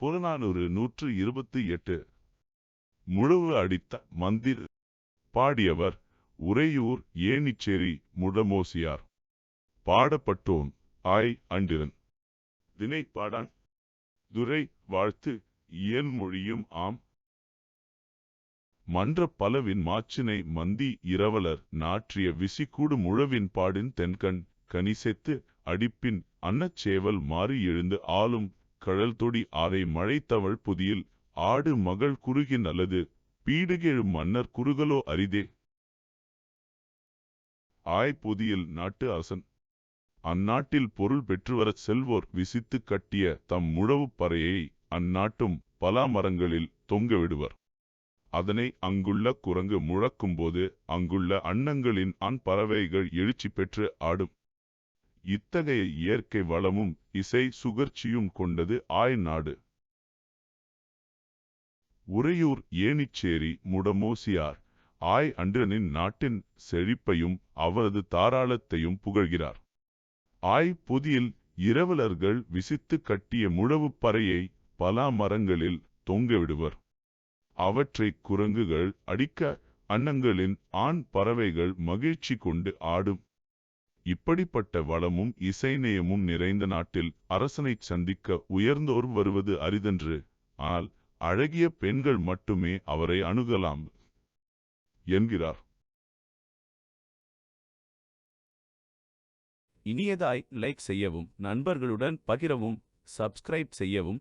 புறநானூறு நூற்று இருபத்தி எட்டு. முழவு அடித்த மந்திர் பாடியவர் உறையூர் ஏனிச்சேரி முடமோசியார். பாடப்பட்டோன் ஆய் அண்டிரன். தினை பாடான் துரை வாழ்த்து இயன் மொழியும் ஆம். மன்ற பலவின் மாச்சினை மந்தி இரவலர் நாற்றிய விசிக்கூடு முழவின் பாடின் தென்கண் கனிசெத்து அடிப்பின் அன்னச்சேவல் மாறி எழுந்து ஆளும் கழல் தொடி ஆரை மழைத்தவள் புதியில் ஆடு மகள் குறுகின் அல்லது பீடுகெழு மன்னர் குறுகலோ அரிதே. ஆய் புதியில் நாட்டு அரசன் அந்நாட்டில் பொருள் பெற்றுவரச் செல்வோர் விசித்து கட்டிய தம் முழவுப் பறையை அந்நாட்டும் பலா மரங்களில் தொங்கவிடுவர் அதனை அங்குள்ள குரங்கு முழக்கும்போது அங்குள்ள அன்னங்களின் ஆண் பறவைகள் எழுச்சி பெற்று ஆடும். இத்தகைய இயற்கை வளமும் இசை சுகர்ச்சியும் கொண்டது ஆய் நாடு. உறையூர் ஏனிச்சேரி முடமோசியார் ஆய் அன்றனின் நாட்டின் செழிப்பையும் அவரது தாராளத்தையும் புகழ்கிறார். ஆய் புதியில் இரவலர்கள் விசித்து கட்டிய முழவுப் பறையை பலா மரங்களில் தொங்கவிடுவர். அவற்றை குரங்குகள் அடிக்க அன்னங்களின் ஆண் பறவைகள் மகிழ்ச்சி கொண்டு ஆடும் இப்படிப்பட்ட வளமும் இசைநேயமும் நிறைந்த நாட்டில் அரசனைச் சந்திக்க உயர்ந்தோர் வருவது அரிதன்று ஆனால் அழகிய பெண்கள் மட்டுமே அவரை அணுகலாம் என்கிறார். இனியதாய் லைக் செய்யவும் நண்பர்களுடன் பகிரவும் சப்ஸ்கிரைப் செய்யவும்